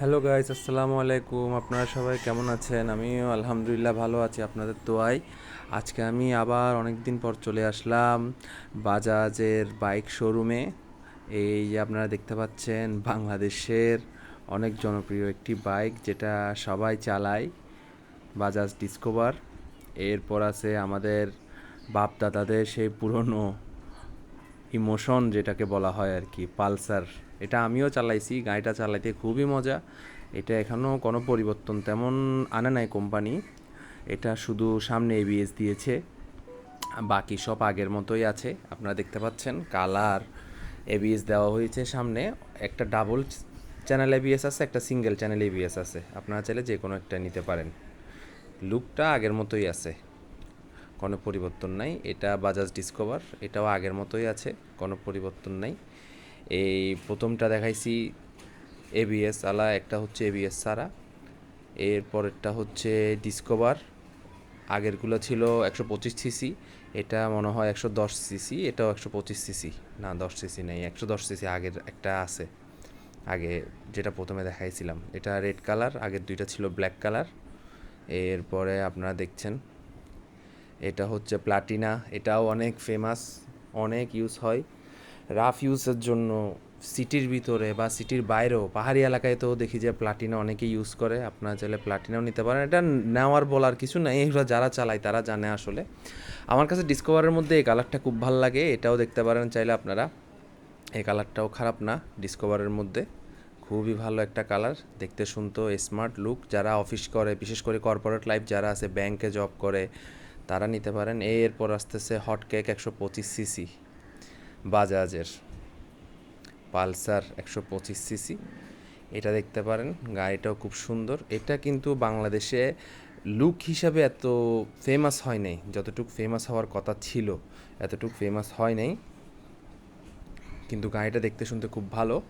Hello guys আসসালামু আলাইকুম আপনারা সবাই কেমন আছেন আমিও আলহামদুলিল্লাহ ভালো আছি আপনাদের দোয়ায় আজকে আমি আবার অনেক দিন পর চলে আসলাম বাজাজের বাইক শোরুমে এই আপনারা দেখতে পাচ্ছেন বাংলাদেশের অনেক জনপ্রিয় একটি বাইক যেটা সবাই চালায় বাজাজ ডিসকভার এরপর আছে আমাদের বাপ দাদাদের সেই পুরনো ইমোশন যেটাকে বলা হয় আর কি পালসার এটা আমিও চালাইছি, গাড়িটা চালাইতে খুবই মজা। এটা এখনও কোনো পরিবর্তন তেমন আনে নাই কোম্পানি। এটা শুধু সামনে এবিএস দিয়েছে, বাকি সব আগের মতোই আছে। আপনারা দেখতে পাচ্ছেন কালার এবিএস দেওয়া হয়েছে সামনে। একটা ডাবল চ্যানেল এবিএস আছে, একটা সিঙ্গেল চ্যানেল এবিএস আছে। আপনারা চাইলে যে কোনো একটা নিতে পারেন। লুকটা আগের মতোই আছে। কোনো পরিবর্তন নাই। এটা বাজাজ ডিসকভার এটাও আগের মতোই আছে। কোনো পরিবর্তন নাই। এই প্রথমটা দেখাইছি এবিএস আলা, একটা হচ্ছে এবিএস সারা এর পরেরটা হচ্ছে ডিসকভার আগেরগুলো ছিল একশো পঁচিশ সিসি, এটা মনে হয় একশো দশ সিসি, এটাও একশো পঁচিশ সিসি। না, দশ সিসি নেই, একশো দশ সিসি আগের একটা আছে। আগে যেটা প্রথমে দেখাইছিলাম, এটা রেড কালার, আগের দুইটা ছিল ব্ল্যাক কালার। এরপরে আপনারা দেখছেন, এটা হচ্ছে প্লাটিনা, এটাও অনেক ফেমাস অনেক ইউজ হয়। রাফ ইউজের জন্য সিটির ভিতরে বা সিটির বাইরেও, পাহাড়ি এলাকায় তো দেখি যে প্লাটিনা অনেকেই ইউজ করে, আপনারা চাইলে প্লাটিনাও নিতে পারেন। এটা নেওয়ার বলার কিছু নাই, এগুলো যারা চালায় তারা জানে আসলে। আমার কাছে ডিসকভারের মধ্যে এই কালারটা খুব ভালো লাগে, এটাও দেখতে পারেন চাইলে আপনারা। এই কালারটাও খারাপ না ডিসকভারের মধ্যে। খুবই ভালো একটা কালার দেখতে শুনতো স্মার্ট লুক যারা অফিস করে, বিশেষ করে কর্পোরেট লাইফ যারা আছে ব্যাংকে জব করে, তারা নিতে পারেন। এরপর আসতেছে হট কেক একশো পঁচিশ সিসি বাজাজের পালসার একশো পঁচিশ সিসি। এটা দেখতে পারেন, গাড়িটাও খুব সুন্দর। এটা কিন্তু বাংলাদেশে লুক হিসাবে এত ফেমাস হয় নাই, যতটুকু ফেমাস হওয়ার কথা ছিল, এতটুকু ফেমাস হয় নাই। কিন্তু গাড়িটা দেখতে শুনতে খুব ভালো।